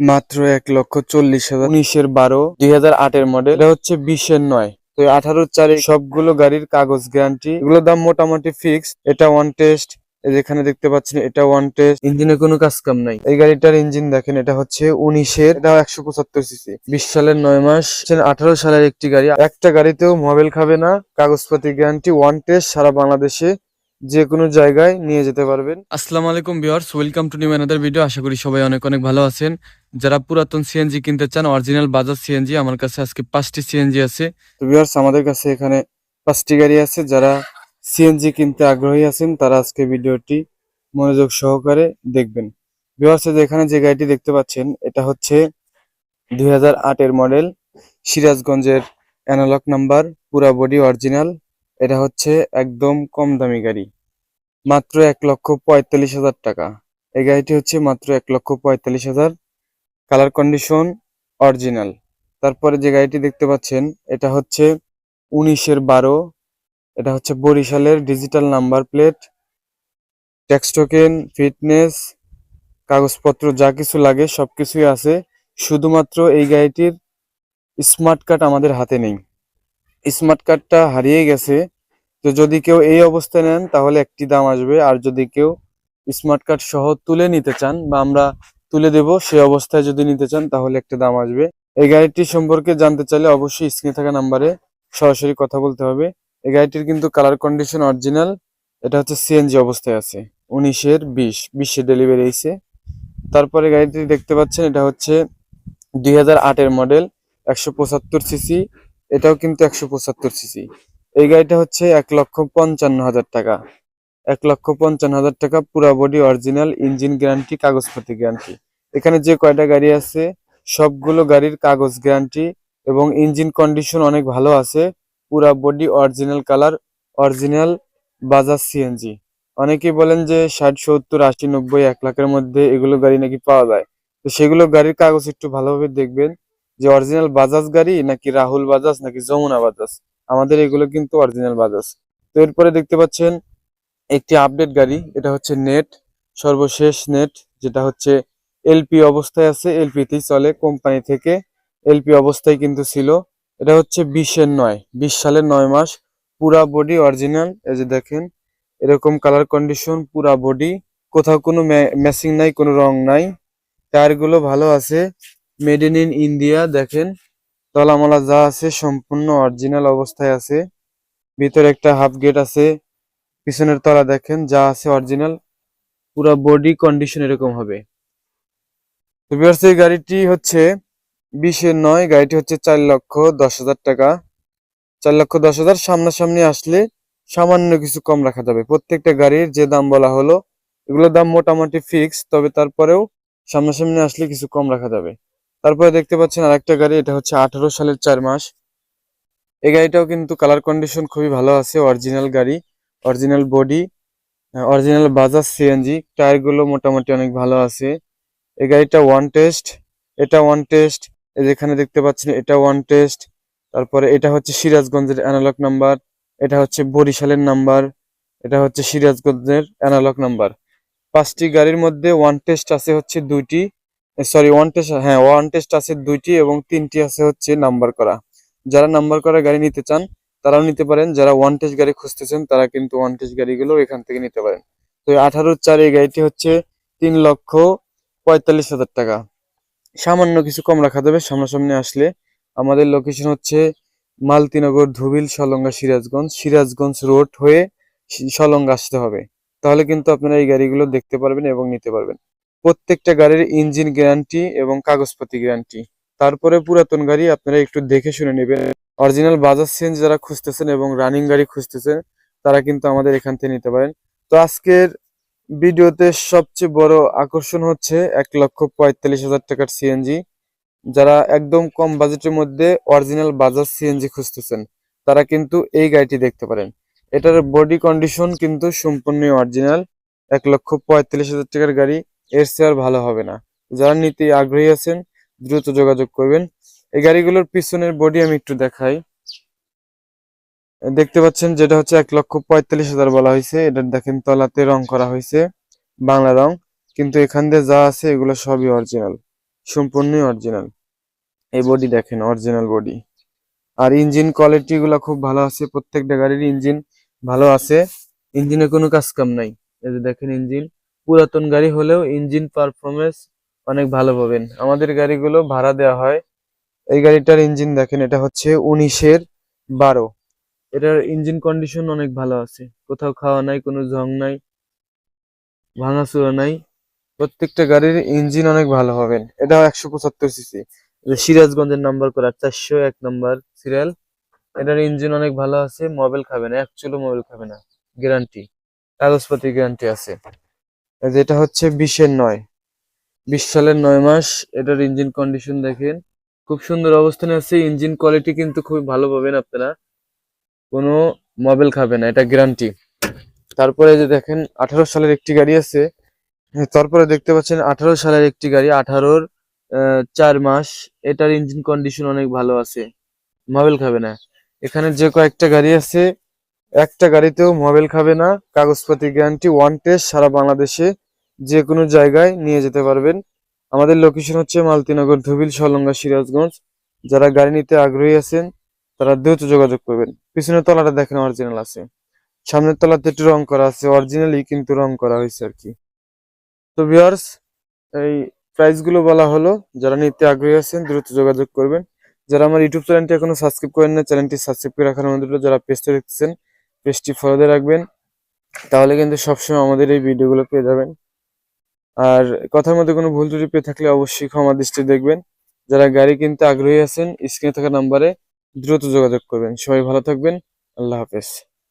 মাত্র এক লক্ষ চল্লিশ হাজার উনিশের বারো দুই হাজার আটের মডেল এটা হচ্ছে বিশের নয়। তো আঠারো চারে সবগুলো গাড়ির কাগজ গ্যারান্টি এগুলোর দাম মোটামুটি ফিক্স এটা ওয়ান টেস্ট যেখানে দেখতে পাচ্ছেন এটা ওয়ান টেস্ট ইঞ্জিনে কোনো কাজ কাম নাই। এই গাড়িটার ইঞ্জিন দেখেন এটা হচ্ছে উনিশের এটা একশো পঁচাত্তর সিসি বিশ সালের নয় মাস আঠারো সালের একটি গাড়ি। একটা গাড়িতেও মোবাইল খাবে না। কাগজপাতি গ্যারান্টি ওয়ান টেস্ট সারা বাংলাদেশে। যে কোনো জায়গায় নিয়ে যেতে পারবেন। আসসালামু আলাইকুম viewers welcome to new another video. আশা করি সবাই অনেক অনেক ভালো আছেন। যারা পুরাতন সিএনজি কিনতে চান অরিজিনাল বাজাজ সিএনজি আমার কাছে আজকে পাঁচটি সিএনজি আছে। তো ভিউয়ার্স আমাদের কাছে এখানে পাঁচটি গাড়ি আছে। যারা সিএনজি কিনতে আগ্রহী আছেন তারা আজকে ভিডিওটি মনোযোগ সহকারে দেখবেন। ভিউয়ার্স এখানে যে গাড়িটি দেখতে পাচ্ছেন এটা হচ্ছে দুই হাজার আটের মডেল সিরাজগঞ্জের অ্যানালগ নাম্বার পুরা বডি অরিজিনাল। এটা হচ্ছে একদম কম দামি গাড়ি। মাত্র এক লক্ষ পঁয়তাল্লিশ হাজার টাকা। এই গাড়িটি হচ্ছে মাত্র এক লক্ষ পঁয়তাল্লিশ হাজার। কালার কন্ডিশন অরিজিনাল তারপরে যে গাড়িটি দেখতে পাচ্ছেন, এটা হচ্ছে উনিশের বারো। এটা হচ্ছে বরিশালের digital number plate tax token fitness কাগজপত্র যা কিছু লাগে সবকিছুই আছে। শুধুমাত্র এই গাড়িটির স্মার্ট কার্ড আমাদের হাতে নেই। স্মার্ট কার্ডটা হারিয়ে গেছে। তো যদি কেউ এই অবস্থায় নেন, তাহলে একটি দাম আসবে। আর যদি কেউ স্মার্ট কার্ড সহ তুলে নিতে চান বা আমরা তুলে দেব সেই অবস্থায় যদি নিতে চান, তাহলে একটা দাম আসবে। এই গাড়িটি সম্পর্কে জানতে চাইলে অবশ্যই স্ক্রিনে থাকা নাম্বারে সরাসরি কথা বলতে হবে। এই গাড়িটির কিন্তু কালার কন্ডিশন অরিজিনাল। এটা হচ্ছে সিএনজি অবস্থায় আছে। উনিশের বিশ, বিশে ডেলিভারি হয়েছে। তারপরে গাড়িটি দেখতে পাচ্ছেন, এটা হচ্ছে দুই হাজার মডেল, একশো পঁচাত্তর সিসি। এটাও কিন্তু একশো পঁচাত্তর সিসি। এই গাড়িটা হচ্ছে এক লক্ষ পঞ্চান্ন হাজার টাকা। এক লক্ষ পঞ্চান্ন হাজার টাকা পুরা বডি অরিজিনাল ইঞ্জিন গ্যারান্টি কাগজপত্র গ্যারান্টি এখানে যে কয়টা গাড়ি আছে, সবগুলো গাড়ির কাগজ গ্যারান্টি এবং ইঞ্জিন কন্ডিশন অনেক ভালো আছে। পুরা body original colour original Bajaj CNG অনেকেই বলেন যে ষাট, সত্তর, আশি, নব্বই, এক লাখের মধ্যে এগুলো গাড়ি নাকি পাওয়া যায়। তো সেগুলো গাড়ির কাগজ একটু ভালোভাবে দেখবেন যে অরিজিনাল বাজাজ গাড়ি নাকি রাহুল বাজাজ নাকি যমুনা বাজাজ আমাদের এগুলো কিন্তু অরিজিনাল বাজাজ তো এরপরে দেখতে পাচ্ছেন একটি আপডেট গাড়ি, এটা হচ্ছে নেট সর্বশেষ নেট যেটা হচ্ছে এলপি অবস্থায় আছে এলপিতেই চলে কোম্পানি থেকে। এলপি অবস্থায় কিন্তু ছিল, এটা হচ্ছে বিশের নয়, বিশ সালের নয় মাস, পুরা বডি অরিজিনাল এই যে দেখেন, এরকম কালার কন্ডিশন পুরা বডি কোথাও কোনো ম্যাচিং নাই, কোনো রং নাই। টায়ারগুলো ভালো আছে মেড ইন ইন্ডিয়া দেখেন। তলামলা যা আছে সম্পূর্ণ অরিজিনাল অবস্থায় আছে। ভিতরে একটা হাফ গেট আছে। পিছনের তলা দেখেন যা আছে অরিজিনাল পুরো বডি কন্ডিশন এরকম হবে। তো এই গাড়িটি হচ্ছে বিশের নয়, গাড়িটি হচ্ছে চার লক্ষ দশ হাজার টাকা। চার লক্ষ দশ হাজার সামনাসামনি আসলে সামান্য কিছু কম রাখা যাবে। প্রত্যেকটা গাড়ির যে দাম বলা হলো, এগুলোর দাম মোটামুটি ফিক্স তবে তারপরেও সামনাসামনি আসলে কিছু কম রাখা যাবে। তারপরে দেখতে পাচ্ছেন আরেকটা গাড়ি, এটা হচ্ছে আঠারো সালের চার মাস। এই গাড়িটাও কিন্তু কালার কন্ডিশন খুবই ভালো আছে অরিজিনাল গাড়ি original body original Bajaj CNG টায়ারগুলো মোটামুটি অনেক ভালো আছে। এই গাড়িটা ওয়ান টেস্ট এটা ওয়ান টেস্ট যেখানে দেখতে পাচ্ছেন এটা ওয়ান টেস্ট তারপরে এটা হচ্ছে সিরাজগঞ্জের অ্যানালগ নাম্বার এটা হচ্ছে বরিশালের নাম্বার এটা হচ্ছে সিরাজগঞ্জের অ্যানালগ নাম্বার পাঁচটি গাড়ির মধ্যে ওয়ান টেস্ট আছে হচ্ছে দুইটি। সরি ওয়ান টেস্ট হ্যাঁ ওয়ান টেস্ট আছে, দুইটি এবং তিনটি আছে হচ্ছে নাম্বার করা। যারা নাম্বার করা গাড়ি নিতে চান, তারাও নিতে পারেন। যারা ওয়ান টেস্ট গাড়ি খুঁজতেছেন, তারা কিন্তু ওয়ান টেস্ট গাড়িগুলো এখান থেকে নিতে পারেন। তো আঠারো চার এই গাড়িটি হচ্ছে তিন লক্ষ পঁয়তাল্লিশ হাজার টাকা। সামান্য কিছু কম রাখা যাবে, সামনাসামনি আসলে। আমাদের লোকেশন হচ্ছে মালতিনগর ধুবিল সলঙ্গা সিরাজগঞ্জ। সিরাজগঞ্জ রোড হয়ে সলঙ্গা আসতে হবে। তাহলে কিন্তু আপনারা এই গাড়িগুলো দেখতে পারবেন এবং নিতে পারবেন। প্রত্যেকটা গাড়ির ইঞ্জিন গ্যারান্টি এবং কাগজপাতি গ্যারান্টি। তারপরে পুরাতন গাড়ি আপনারা একটু দেখে শুনে নেবেন। অরিজিনাল বাজাজ সিএনজি যারা খুঁজতেছেন এবং রানিং গাড়ি খুঁজতেছেন, তারা কিন্তু আমাদের এখান থেকে নিতে পারেন। তো আজকের ভিডিওতে সবচেয়ে বড় আকর্ষণ হচ্ছে এক লক্ষ পঁয়তাল্লিশ হাজার টাকার সিএনজি যারা একদম কম বাজেটের মধ্যে অরিজিনাল বাজাজ সিএনজি খুঁজতেছেন, তারা কিন্তু এই গাড়িটি দেখতে পারেন। এটার বডি কন্ডিশন কিন্তু সম্পূর্ণ অরিজিনাল। এক লক্ষ পঁয়তাল্লিশ হাজার টাকার গাড়ি এর চেয়ে ভালো হবে না। যারা নিতে আগ্রহী আছেন, দ্রুত যোগাযোগ করবেন। এই গাড়িগুলোর পিছনের বডি আমি একটু দেখাই। দেখতে পাচ্ছেন যেটা হচ্ছে এক লক্ষ পঁয়তাল্লিশ হাজার বলা হয়েছে। এটা দেখেন তলাতে রং করা হয়েছে, বাংলা রং। কিন্তু এখান দিয়ে যা আছে, এগুলো সবই অরিজিনাল সম্পূর্ণই অরিজিনাল এই বডি দেখেন অরিজিনাল বডি আর ইঞ্জিন কোয়ালিটি গুলা খুব ভালো আছে, প্রত্যেকটা গাড়ির ইঞ্জিন ভালো আছে। ইঞ্জিনে কোনো কাজ কাম নাই। এই যে দেখেন ইঞ্জিন পুরাতন গাড়ি হলেও ইঞ্জিন পারফরমেন্স অনেক ভালো পাবেন। আমাদের গাড়িগুলো ভাড়া দেওয়া হয়। এই গাড়িটার ইঞ্জিন দেখেন, এটা হচ্ছে উনিশের বারো। এটার ইঞ্জিন কন্ডিশন অনেক ভালো আছে। কোথাও খাওয়া নাই, কোনো জং নাই, ভাঙাচোরা নাই। প্রত্যেকটা গাড়ির ইঞ্জিন অনেক ভালো হবেন এটাও একশো পঁচাত্তর সিসি সিরাজগঞ্জের নাম্বার করা, চারশো এক নাম্বার সিরিয়াল এটার ইঞ্জিন অনেক ভালো আছে মোবাইল খাবে না অ্যাকচুয়ালি মোবাইল খাবে না। গ্যারান্টি কাগজপাতি গ্যারান্টি আছে। এই যে এটা হচ্ছে বিশের নয়। বিশ সালের নয় মাস, এটার ইঞ্জিন কন্ডিশন দেখেন। খুব সুন্দর অবস্থানে আছে ইঞ্জিন কোয়ালিটি কিন্তু খুবই ভালো পাবেন আপনারা। কোনো মোবাইল খাবে না, এটা গ্যারান্টি তারপরে যে দেখেন, আঠারো সালের একটি গাড়ি আছে। তারপরে দেখতে পাচ্ছেন, আঠারো সালের একটি গাড়ি, আঠারোর চার মাস, এটার ইঞ্জিন কন্ডিশন অনেক ভালো আছে। মোবাইল খাবে না। এখানে যে কয়েকটা গাড়ি আছে একটা গাড়িতেও মোবাইল খাবে না, কাগজপাতি গ্যারান্টি ওয়ান টেস্ট সারা বাংলাদেশে যে কোনো জায়গায় নিয়ে যেতে পারবেন। আমাদের লোকেশন হচ্ছে মালতিনগর ধুবিল সলঙ্গা সিরাজগঞ্জ। যারা গাড়ি নিতে আগ্রহী আছেন, তারা দ্রুত যোগাযোগ করবেন। পিছনের তলাটা দেখেন অরিজিনাল আছে। সামনের তলাতে একটু রং করা আছে অরিজিনালি কিন্তু রং করা হয়েছে আর কি। তো ভিউয়ার্স এই প্রাইসগুলো বলা হলো, যারা নিতে আগ্রহী আছেন, দ্রুত যোগাযোগ করবেন। যারা আমার ইউটিউব চ্যানেলটি এখনও সাবস্ক্রাইব করেন না চ্যানেলটি সাবস্ক্রাইব করে রাখার মধ্যে যারা পেজটা দেখছেন পেজটি ফলো দিয়ে রাখবেন। তাহলে কিন্তু সবসময় আমাদের এই ভিডিওগুলো পেয়ে যাবেন। আর কথার মধ্যে কোনো ভুল ত্রুটি পেয়ে থাকলে অবশ্যই ক্ষমা দৃষ্টি দেখবেন। যারা গাড়ি কিনতে আগ্রহী আছেন, স্ক্রিনে থাকা নাম্বারে দ্রুত যোগাযোগ করবেন। সবাই ভালো থাকবেন। আল্লাহ হাফেজ।